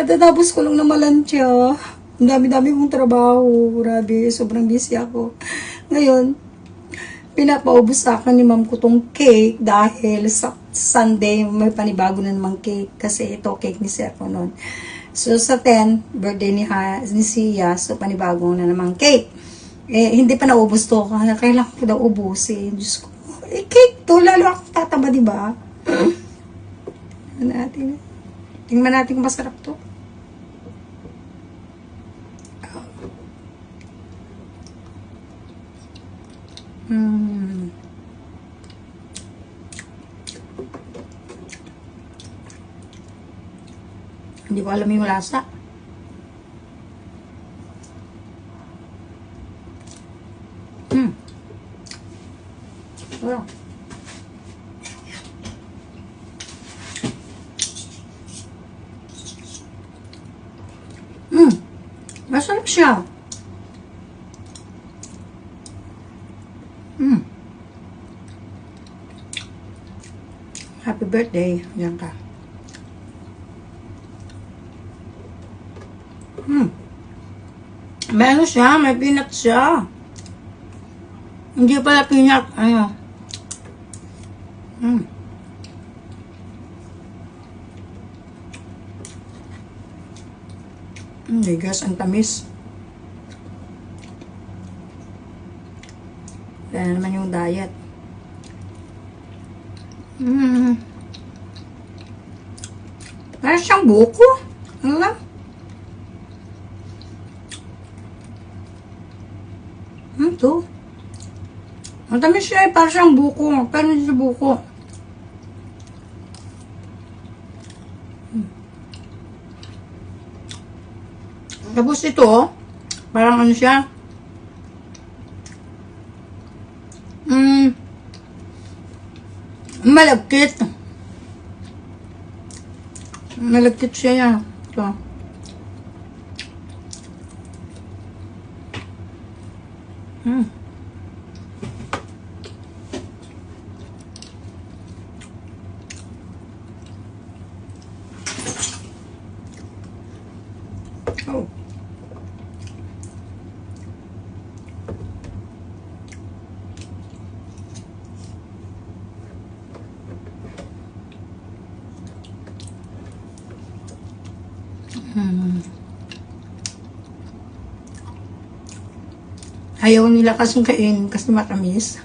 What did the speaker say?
Katatapos ko lang na malansya. Ang dami-dami kong trabaho. Grabe, sobrang busy ako. Ngayon, pinapaubos sa akin ni ma'am ko tong cake dahil sa Sunday may panibago na namang cake kasi ito cake ni Sir ko noon. So sa 10, birthday ni, ha, ni Sia, so panibago na namang cake. Eh, hindi pa naubos to. Kailangan ko daw ubusin. Diyos ko. Eh, cake to. Lalo ako tataba, di ba? Tingnan natin. Tingnan natin kung masarap to. Hmm. Hindi ko alam yung lasa. Hmm. Wow. Hmm. Masarap siya. Happy birthday, yan ka. Hmm. Ano siya, may peanut siya. Hindi pala peanut, ano. Hmm. Hindi, guys, ang tamis. Wala na naman yung diet. Hmm. Parang siyang buko. Ano lang? Hmm, to. Ang tamis siya eh, parang siyang buko. Pero hindi siya buko. Hmm. Tapos ito, oh, parang ano siya? Hmm. 没了给的，没了给这样，对吧？嗯。哦。Hmm. Ayaw nila kasing kain kasi matamis.